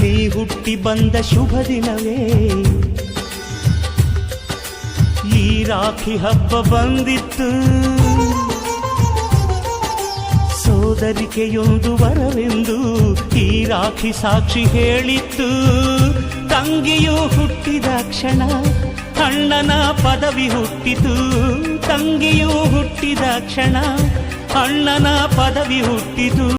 ನೀ ಹುಟ್ಟಿ ಬಂದ ಶುಭ ದಿನವೇ. ಈ ರಾಖಿ ಹಬ್ಬ ಬಂದಿತ್ತು. ಸೋದರಿಕೆಯೊಂದು ವರವೆಂದು ಈ ರಾಖಿ ಸಾಕ್ಷಿ ಹೇಳಿತ್ತು. ತಂಗಿಯು ಹುಟ್ಟಿದ ಕ್ಷಣ ಅಣ್ಣನ ಪದವಿ ಹುಟ್ಟಿತು. ತಂಗಿಯು ಹುಟ್ಟಿದ ಕ್ಷಣ ಅಣ್ಣನ ಪದವಿ ಹುಟ್ಟಿತು.